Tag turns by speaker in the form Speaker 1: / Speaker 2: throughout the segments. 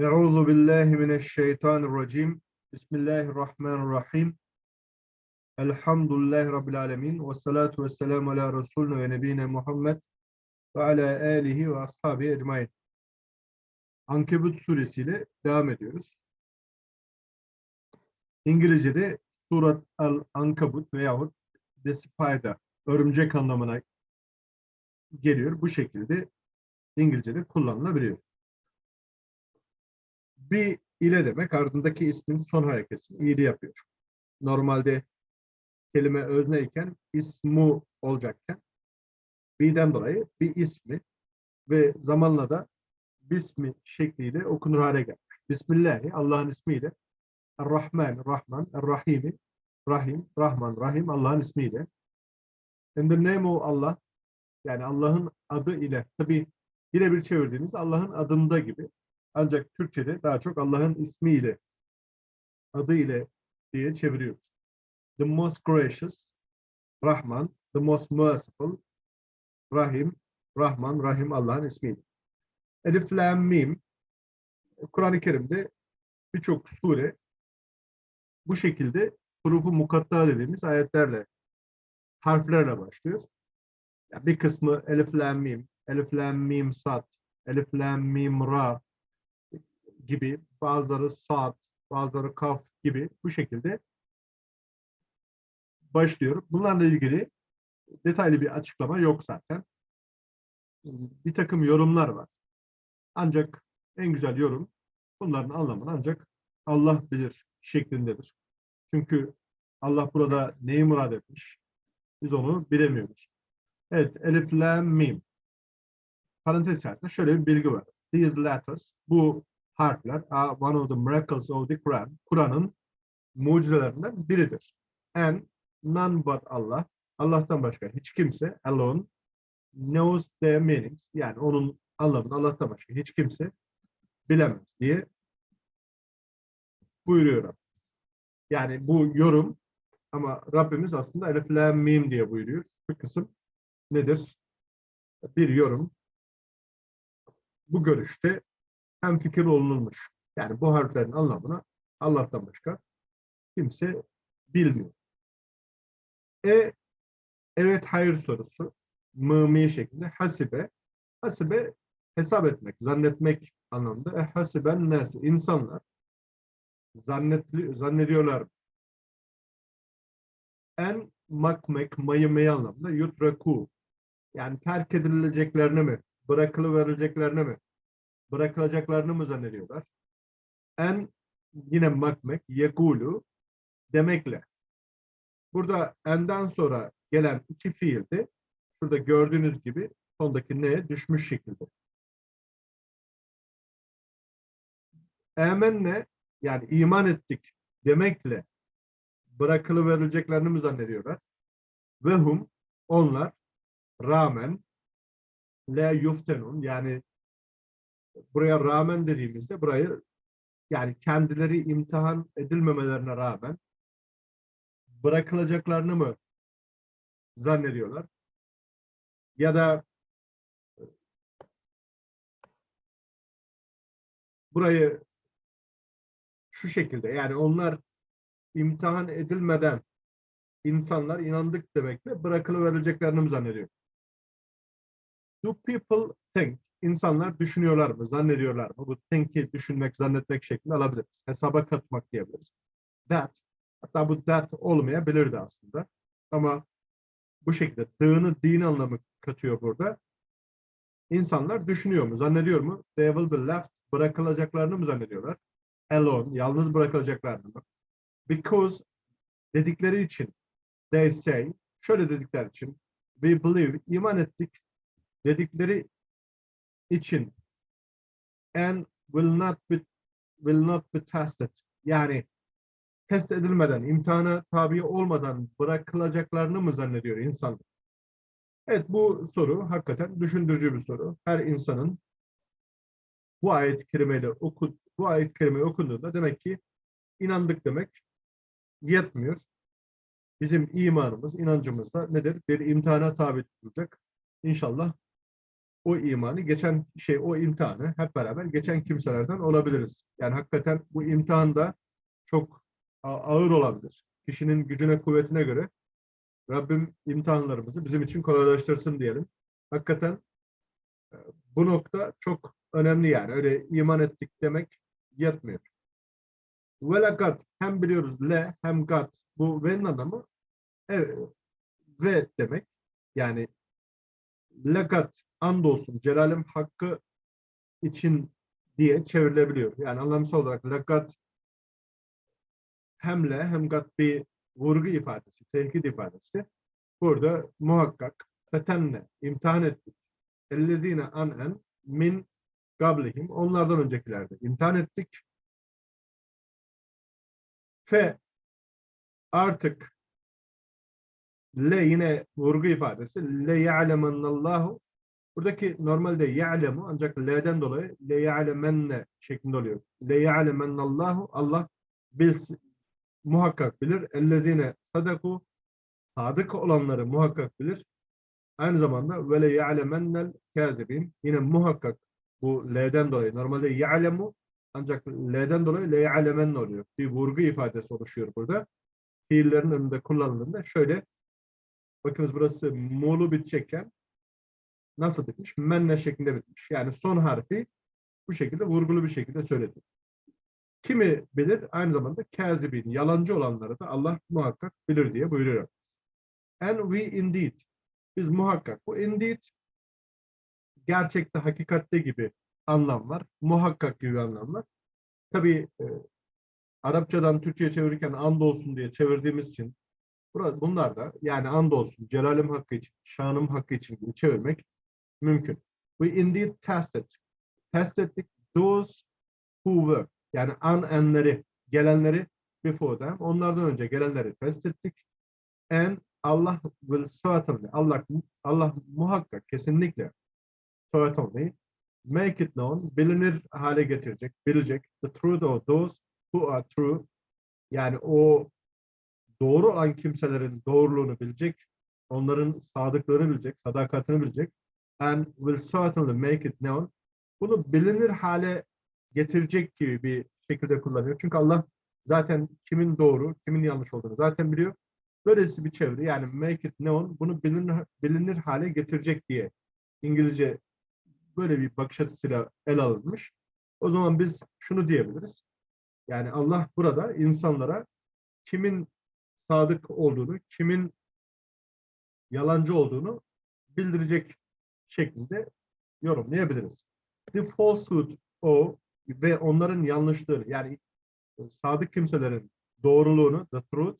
Speaker 1: Euzu billahi mineşşeytanirracim. Bismillahirrahmanirrahim. Elhamdülillahi rabbil alamin ve salatu vesselamü ala resulina ve nebiyina Muhammed ve ala alihi ve ashabihi ecmaîn. Ankebut suresiyle devam ediyoruz. İngilizce'de Surat el-Ankabut veyahut The Spider, örümcek anlamına geliyor. Bu şekilde İngilizce'de kullanılabiliyor. Bir ile demek ardındaki ismin son hareketini iyili yapıyor. Normalde kelime özneyken ismu olacakken birden dolayı bir ismi ve zamanla da bismi şekliyle okunur hale gelmiş. Bismillahi Allah'ın ismiyle Er-Rahman, Rahman, Er-Rahimi, Rahim, Rahman, Rahim Allah'ın ismiyle. In the name of Allah yani Allah'ın adı ile tabi birebir çevirdiğimiz Allah'ın adında gibi. Ancak Türkçe'de daha çok Allah'ın ismiyle, adı ile diye çeviriyoruz. The most gracious, Rahman, the most merciful, Rahim, Rahman, Rahim Allah'ın ismiyle. Elif, Lam, Mim, Kur'an-ı Kerim'de birçok sure bu şekilde hurufu mukatta dediğimiz ayetlerle, harflerle başlıyor. Yani bir kısmı Elif, Lam, Mim, Elif, Lam, Mim, Sad, Elif, Lam, Mim, Ra, gibi, bazıları saat, bazıları kaf gibi bu şekilde başlıyor. Bunlarla ilgili detaylı bir açıklama yok zaten. Bir takım yorumlar var. Ancak en güzel yorum bunların anlamını ancak Allah bilir şeklindedir. Çünkü Allah burada neyi murad etmiş? Biz onu bilemiyoruz. Evet, Elif, Lam, Mim. Parantez içerisinde şöyle bir bilgi var. These letters, bu harfler are one of the miracles of the Quran. Kur'an'ın mucizelerinden biridir. And none but Allah, Allah'tan başka hiç kimse alone knows their meanings. Yani onun anlamını Allah'tan başka hiç kimse bilemez diye buyuruyor. Yani bu yorum ama Rabbimiz aslında Elif Lam diye buyuruyor. Bu kısım nedir? Bir yorum. Bu görüşte hem fikir olunmuş. Yani bu harflerin anlamını Allah'tan başka kimse bilmiyor. E evet hayır sorusu mımi şeklinde hasibe hasibe hesap etmek, zannetmek anlamında. E hasiben nesu insanlar zannetli, zannediyorlar. En makmek mayımayı anlamında yutraku yani terk edileceklerini mi, bırakılıverileceklerini mi bırakılacaklarını mı zannediyorlar? En yine makmek, yekulu demekle. Burada enden sonra gelen iki fiildi. Şurada gördüğünüz gibi sondaki ne düşmüş şekilde. Emenle yani iman ettik demekle bırakılıverileceklerini mi zannediyorlar? Ve hum onlar rağmen la yuftenun yani buraya rağmen dediğimizde burayı yani kendileri imtihan edilmemelerine rağmen bırakılacaklarını mı zannediyorlar? Ya da burayı şu şekilde yani onlar imtihan edilmeden insanlar inandık demekle bırakılıvereceklerini mi zannediyor? Do people think insanlar düşünüyorlar mı, zannediyorlar mı? Bu think'i düşünmek, zannetmek şeklinde alabiliriz. Hesaba katmak diyebiliriz. That, hatta bu that olmayabilirdi aslında. Ama bu şekilde dığını din anlamı katıyor burada. İnsanlar düşünüyor mu, zannediyor mu? They will be left, bırakılacaklarını mı zannediyorlar? Alone, yalnız bırakılacaklarını mı? Because dedikleri için they say, şöyle dedikler için we believe, iman ettik dedikleri için and will not be will not be tested. Yani test edilmeden, imtihana tabi olmadan bırakılacaklarını mı zannediyor insanlar? Evet bu soru hakikaten düşündürücü bir soru. Her insanın bu ayet-i kerimeyle oku, bu ayet-i kerimeyi okunduğunda demek ki inandık demek yetmiyor. Bizim imanımız, inancımız da nedir? Bir imtihana tabi tutulacak. İnşallah o imanı geçen şey o imtihanı hep beraber geçen kimselerden olabiliriz. Yani hakikaten bu imtihan da çok ağır olabilir. Kişinin gücüne kuvvetine göre Rabbim imtihanlarımızı bizim için kolaylaştırsın diyelim. Hakikaten e, bu nokta çok önemli yani. Öyle iman ettik demek yetmiyor. Ve lekad hem biliyoruz le hem gat bu ve'nin anlamı evet, ve demek. Yani lekat andolsun celalim hakkı için diye çevrilebiliyor. Yani anlamsal olarak lekat hem le hem gat bir vurgu ifadesi, tehdit ifadesi. Burada muhakkak fetenle imtihan ettik. Ellezine anen min gablihim onlardan öncekilerde imtihan ettik. Fe artık le yine vurgu ifadesi le ya'lemennallahu buradaki normalde ya'lemu ancak le'den dolayı le ya'lemenne şeklinde oluyor. Le ya'lemennallahu Allah bilsin, muhakkak bilir. Ellezine sadaku sadık olanları muhakkak bilir. Aynı zamanda ve le ya'lemennel kâzibin yine muhakkak bu le'den dolayı normalde ya'lemu ancak le'den dolayı le ya'lemenne oluyor. Bir vurgu ifadesi oluşuyor burada. Fiillerin önünde kullanıldığında şöyle bakınız burası muğlu bitecekken nasıl bitmiş? Menne şeklinde bitmiş. Yani son harfi bu şekilde vurgulu bir şekilde söyledi. Kimi bilir? Aynı zamanda kazibin, yalancı olanları da Allah muhakkak bilir diye buyuruyor. And we indeed. Biz muhakkak. Bu indeed gerçekte, hakikatte gibi anlam var. Muhakkak gibi anlam var. Tabii e, Arapçadan Türkçe'ye çevirirken andolsun diye çevirdiğimiz için bunlar da yani andolsun, celalim hakkı için, şanım hakkı için gibi çevirmek mümkün. We indeed tested. Test ettik. Those who were. Yani an enleri, gelenleri before them. Onlardan önce gelenleri test ettik. And Allah will certainly, Allah, Allah muhakkak, kesinlikle certainly make it known, bilinir hale getirecek, bilecek. The truth of those who are true. Yani o doğru olan kimselerin doğruluğunu bilecek, onların sadıklığını bilecek, sadakatini bilecek. And will certainly make it known. Bunu bilinir hale getirecek gibi bir şekilde kullanıyor. Çünkü Allah zaten kimin doğru, kimin yanlış olduğunu zaten biliyor. Böylesi bir çeviri yani make it known bunu bilinir, bilinir hale getirecek diye İngilizce böyle bir bakış açısıyla ele alınmış. O zaman biz şunu diyebiliriz. Yani Allah burada insanlara kimin sadık olduğunu, kimin yalancı olduğunu bildirecek şeklinde yorumlayabiliriz. The falsehood o ve onların yanlışlığını yani sadık kimselerin doğruluğunu, the truth,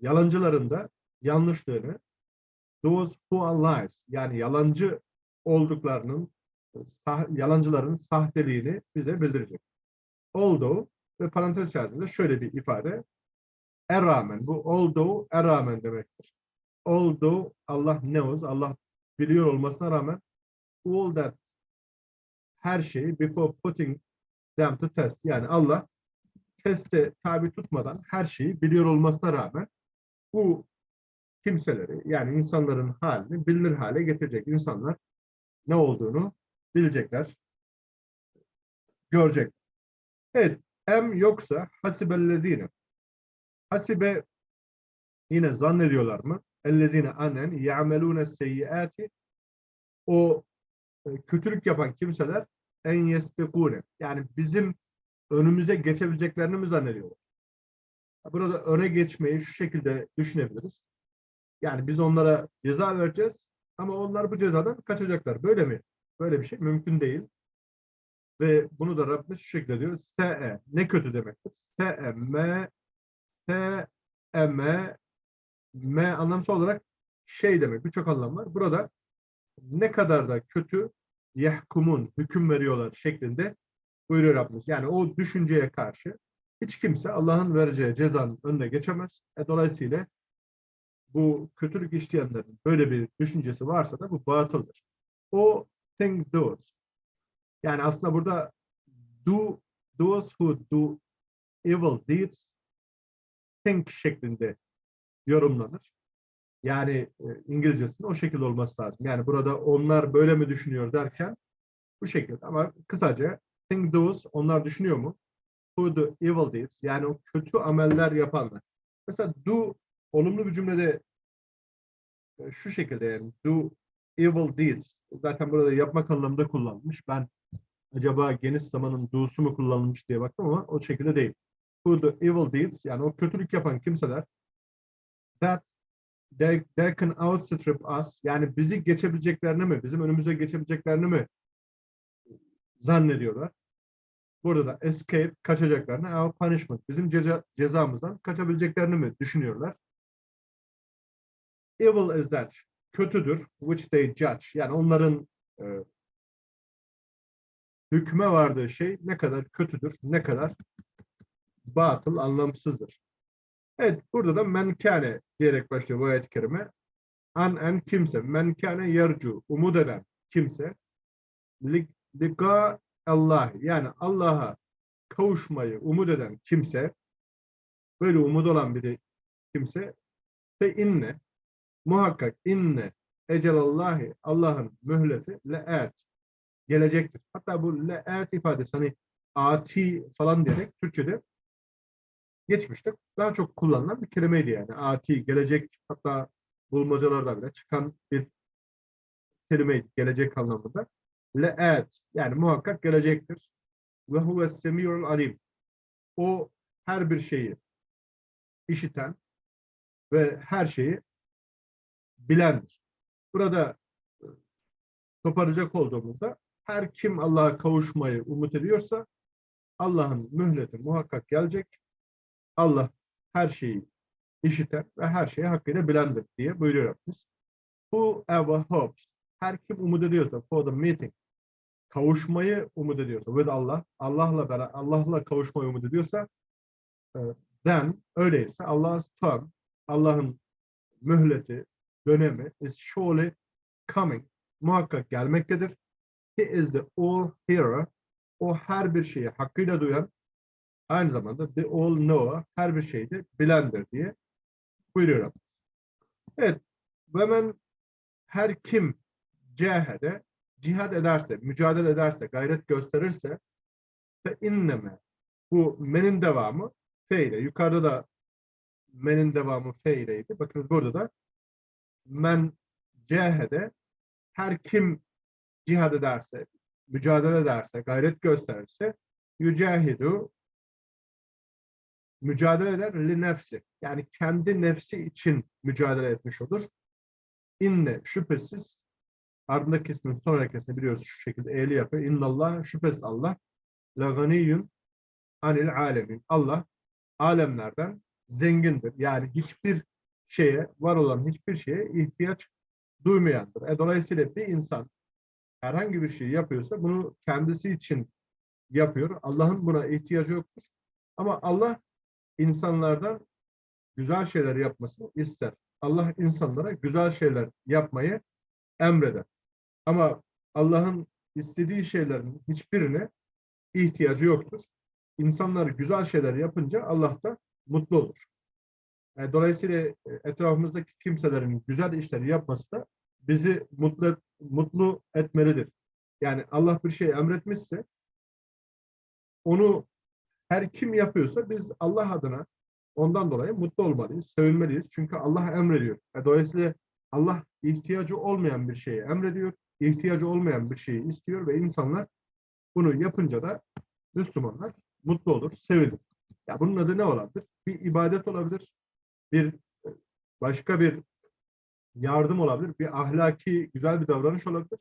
Speaker 1: yalancıların da yanlışlığını, those who are liars yani yalancı olduklarının, sah- yalancıların sahteliğini bize bildirecek. Although ve parantez içerisinde şöyle bir ifade, e rağmen, bu although e rağmen demektir. Although Allah knows, Allah biliyor olmasına rağmen all that her şeyi before putting them to test. Yani Allah teste tabi tutmadan her şeyi biliyor olmasına rağmen bu kimseleri yani insanların halini bilinir hale getirecek. İnsanlar ne olduğunu bilecekler, görecek. Evet, em yoksa hasibellezine. Hasibe yine zannediyorlar mı? Ellezine anen ya'melune seyyiati o e, kötülük yapan kimseler en yesbekune. Yani bizim önümüze geçebileceklerini mi zannediyorlar? Burada öne geçmeyi şu şekilde düşünebiliriz. Yani biz onlara ceza vereceğiz ama onlar bu cezadan kaçacaklar. Böyle mi? Böyle bir şey mümkün değil. Ve bunu da Rabbimiz şu şekilde diyor. Se ne kötü demektir. Se me se me me anlamsal olarak şey demek. Birçok anlam var. Burada ne kadar da kötü yahkumun hüküm veriyorlar şeklinde buyuruyor Rabbimiz. Yani o düşünceye karşı hiç kimse Allah'ın vereceği cezanın önüne geçemez. E, dolayısıyla bu kötülük işleyenlerin böyle bir düşüncesi varsa da bu batıldır. O think those. Yani aslında burada do those who do evil deeds think şeklinde yorumlanır. Yani e, İngilizcesinin o şekilde olması lazım. Yani burada onlar böyle mi düşünüyor derken bu şekilde. Ama kısaca think those onlar düşünüyor mu? Who do evil deeds yani o kötü ameller yapanlar. Mesela do olumlu bir cümlede e, şu şekilde yani do evil deeds zaten burada yapmak anlamında kullanılmış. Ben acaba geniş zamanın do'su mu kullanılmış diye baktım ama o şekilde değil. Who do evil deeds yani o kötülük yapan kimseler that they, they can outstrip us yani bizi geçebileceklerini mi, bizim önümüze geçebileceklerini mi zannediyorlar. Burada da escape, kaçacaklarını, our punishment, bizim ceza, cezamızdan kaçabileceklerini mi düşünüyorlar? Evil is that, kötüdür, which they judge. Yani onların e, hükme vardığı şey ne kadar kötüdür, ne kadar batıl, anlamsızdır. Evet, burada da menkane diyerek başlıyor bu ayet-i kerime. An en kimse, menkane yercu, umut eden kimse, li- lika Allah, yani Allah'a kavuşmayı umut eden kimse, böyle umut olan biri kimse, ve inne, muhakkak inne, ecelallahi, Allah'ın mühleti, le'et, gelecektir. Hatta bu le'et ifadesi, hani ati falan diyerek Türkçe'de geçmişte daha çok kullanılan bir kelimeydi yani. Ati, gelecek, hatta bulmacalarda bile çıkan bir kelimeydi, gelecek anlamında. Le'et, yani muhakkak gelecektir. Ve huve semiyul alim. O her bir şeyi işiten ve her şeyi bilendir. Burada e, toparlayacak olduğumuzda her kim Allah'a kavuşmayı umut ediyorsa Allah'ın mühleti muhakkak gelecek. Allah her şeyi işiten ve her şeyi hakkıyla bilendir diye buyuruyor Rabbimiz. Whoever hopes, her kim umut ediyorsa for the meeting, kavuşmayı umut ediyorsa with Allah, Allah'la beraber Allah'la kavuşmayı umut ediyorsa e, then öyleyse Allah's term, Allah'ın mühleti, dönemi is surely coming, muhakkak gelmektedir. He is the all hearer, o her bir şeyi hakkıyla duyan, aynı zamanda the all knower, her bir şeyi de bilendir diye buyuruyor Rabbimiz. Evet, ve men her kim cehede, cihad ederse, mücadele ederse, gayret gösterirse ve inneme, bu menin devamı fe ile, yukarıda da menin devamı fe ileydi. Bakın burada da men cehede, her kim cihad ederse, mücadele ederse, gayret gösterirse, yücahidu, mücadele eder li nefsi. Yani kendi nefsi için mücadele etmiş olur. İnne şüphesiz ardındaki ismin sonraki ismi biliyoruz şu şekilde eğli yapıyor. İnnallah şüphesiz Allah la ganiyyun anil alemin. Allah alemlerden zengindir. Yani hiçbir şeye, var olan hiçbir şeye ihtiyaç duymayandır. E, dolayısıyla bir insan herhangi bir şey yapıyorsa bunu kendisi için yapıyor. Allah'ın buna ihtiyacı yoktur. Ama Allah insanlardan güzel şeyler yapmasını ister. Allah insanlara güzel şeyler yapmayı emreder. Ama Allah'ın istediği şeylerin hiçbirine ihtiyacı yoktur. İnsanlar güzel şeyler yapınca Allah da mutlu olur. E, Dolayısıyla e, etrafımızdaki kimselerin güzel işleri yapması da bizi mutlu, mutlu etmelidir. Yani Allah bir şey emretmişse onu her kim yapıyorsa biz Allah adına ondan dolayı mutlu olmalıyız, sevinmeliyiz. Çünkü Allah emrediyor. E, Dolayısıyla Allah ihtiyacı olmayan bir şeyi emrediyor, ihtiyacı olmayan bir şeyi istiyor ve insanlar bunu yapınca da Müslümanlar mutlu olur, sevinir. Ya bunun adı ne olabilir? Bir ibadet olabilir, bir başka bir yardım olabilir, bir ahlaki güzel bir davranış olabilir.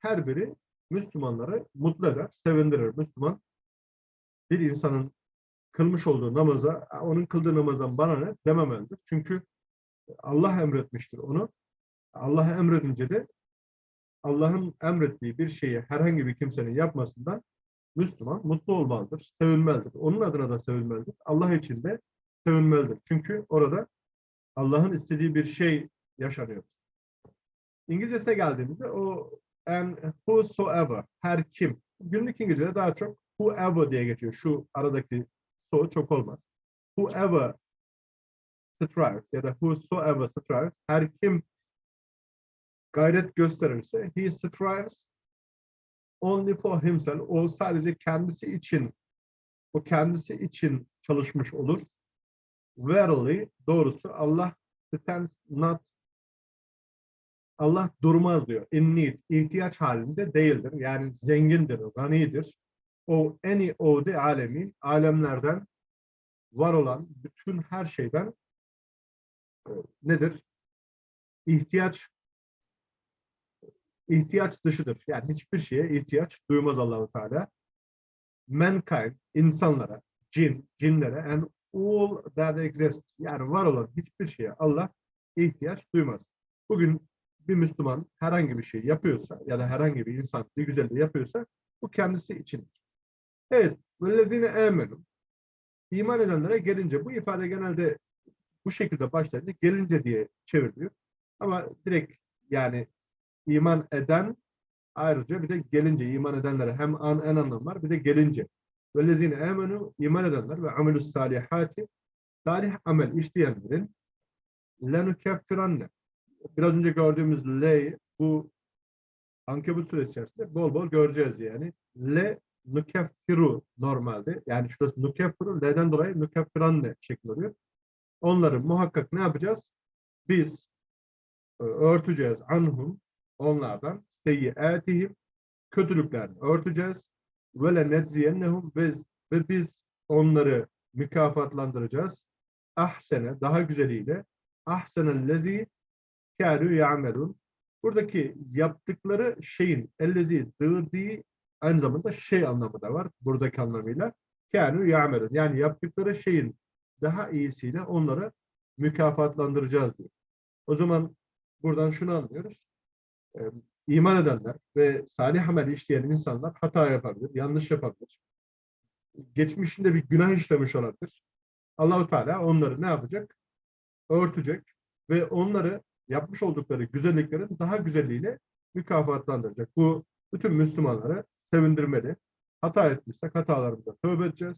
Speaker 1: Her biri Müslümanları mutlu eder, sevindirir. Müslüman bir insanın kılmış olduğu namaza, onun kıldığı namazdan bana ne dememelidir. Çünkü Allah emretmiştir onu. Allah emredince de Allah'ın emrettiği bir şeyi herhangi bir kimsenin yapmasından Müslüman mutlu olmalıdır, sevinmelidir. Onun adına da sevinmelidir. Allah için de sevinmelidir. Çünkü orada Allah'ın istediği bir şey yaşanıyor. İngilizcesine geldiğimizde o and whosoever, her kim. Günlük İngilizce'de daha çok whoever diye geçiyor. Şu aradaki so çok olmaz. Whoever strives ya da whosoever strives her kim gayret gösterirse he strives only for himself o sadece kendisi için o kendisi için çalışmış olur. Verily doğrusu Allah stands not Allah durmaz diyor. In need, ihtiyaç halinde değildir. Yani zengindir, ganidir. O any o de alemin, alemlerden var olan bütün her şeyden e, nedir? İhtiyaç ihtiyaç dışıdır. Yani hiçbir şeye ihtiyaç duymaz Allahu Teala. Mankind, insanlara, cin, cinlere and all that exists. Yani var olan hiçbir şeye Allah ihtiyaç duymaz. Bugün bir Müslüman herhangi bir şey yapıyorsa ya da herhangi bir insan bir güzelliği yapıyorsa bu kendisi içindir. Evet, vellezine emenu. İman edenlere gelince, bu ifade genelde bu şekilde başlayınca gelince diye çevriliyor. Ama direkt yani iman eden ayrıca bir de gelince iman edenlere hem an en anlam var bir de gelince. Vellezine emenu iman edenler ve amelus salihati salih amel işleyenlerin lenukeffiranne biraz önce gördüğümüz le bu Ankebut suresi içerisinde bol bol göreceğiz yani. Le nukeffiru normalde. Yani şurası nukeffiru. L'den dolayı nukeffiranne şeklinde oluyor. Onları muhakkak ne yapacağız? Biz e, örteceğiz anhum onlardan seyyiatihim kötülüklerini örteceğiz. Ve le nedziyennehum ve, ve biz onları mükafatlandıracağız. Ahsene daha güzeliyle ahsenellezi kârû ya'melûn. Buradaki yaptıkları şeyin ellezi dıdi aynı zamanda şey anlamı da var buradaki anlamıyla. Kârû ya'melûn. Yani yaptıkları şeyin daha iyisiyle onları mükafatlandıracağız diyor. O zaman buradan şunu anlıyoruz. Ee, iman edenler ve salih amel işleyen insanlar hata yapabilir, yanlış yapabilir. Geçmişinde bir günah işlemiş olabilir. Allahu Teala onları ne yapacak? Örtecek ve onları yapmış oldukları güzelliklerin daha güzelliğiyle mükafatlandıracak. Bu bütün Müslümanları sevindirmeli. Hata etmişsek hatalarımıza tövbe edeceğiz.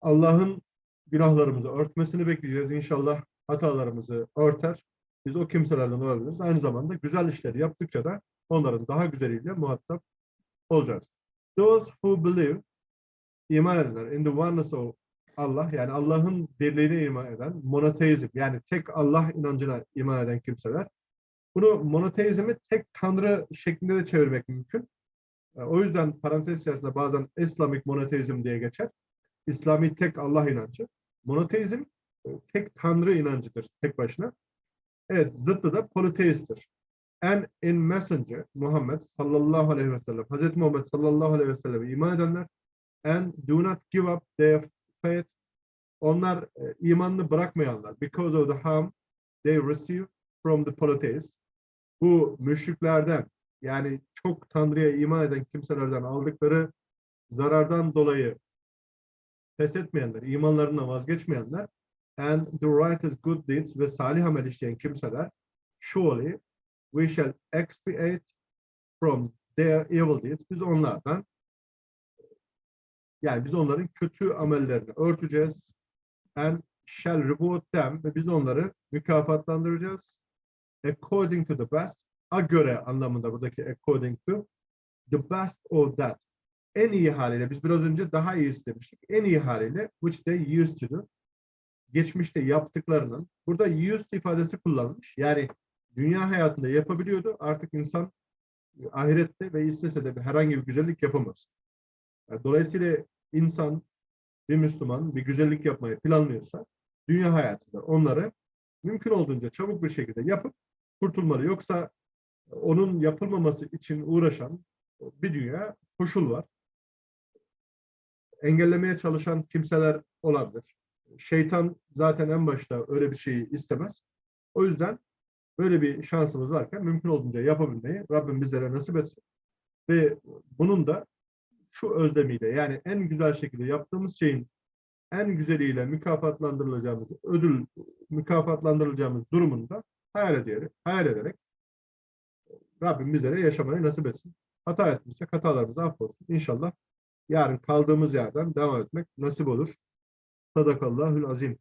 Speaker 1: Allah'ın günahlarımızı örtmesini bekleyeceğiz. İnşallah hatalarımızı örter. Biz o kimselerden olabiliriz. Aynı zamanda güzel işleri yaptıkça da onların daha güzeliyle muhatap olacağız. Those who believe iman edenler in the oneness of Allah yani Allah'ın birliğine iman eden monoteizm yani tek Allah inancına iman eden kimseler. Bunu monoteizmi tek tanrı şeklinde de çevirmek mümkün. E, O yüzden parantez içerisinde bazen İslamik monoteizm diye geçer. İslami tek Allah inancı. Monoteizm e, tek tanrı inancıdır tek başına. Evet zıttı da politeisttir. And in messenger Muhammed sallallahu aleyhi ve sellem Hazreti Muhammed sallallahu aleyhi ve sellem iman edenler and do not give up their faith onlar e, imanını bırakmayanlar because of the harm they receive from the polytheists bu müşriklerden yani çok Tanrı'ya iman eden kimselerden aldıkları zarardan dolayı pes etmeyenler, imanlarından vazgeçmeyenler and the righteous good deeds ve salih amel işleyen kimseler surely we shall expiate from their evil deeds. Biz onlardan yani biz onların kötü amellerini örteceğiz. And shall reward them ve biz onları mükafatlandıracağız. According to the best, göre anlamında buradaki according to the best of that. En iyi haliyle, biz biraz önce daha iyi istemiştik. En iyi haliyle which they used to do. Geçmişte yaptıklarının, burada used ifadesi kullanılmış. Yani dünya hayatında yapabiliyordu. Artık insan ahirette ve istese de herhangi bir güzellik yapamaz. Dolayısıyla insan, bir Müslüman bir güzellik yapmayı planlıyorsa dünya hayatında onları mümkün olduğunca çabuk bir şekilde yapıp kurtulmalı. Yoksa onun yapılmaması için uğraşan bir dünya koşul var. Engellemeye çalışan kimseler olabilir. Şeytan zaten en başta öyle bir şeyi istemez. O yüzden böyle bir şansımız varken mümkün olduğunca yapabilmeyi Rabbim bizlere nasip etsin. Ve bunun da şu özlemiyle yani en güzel şekilde yaptığımız şeyin en güzeliyle mükafatlandırılacağımız ödül mükafatlandırılacağımız durumunda hayal ederek, hayal ederek Rabbim bizlere yaşamayı nasip etsin. Hata etmişsek hatalarımızı affolsun. İnşallah yarın kaldığımız yerden devam etmek nasip olur. Sadakallahül azim.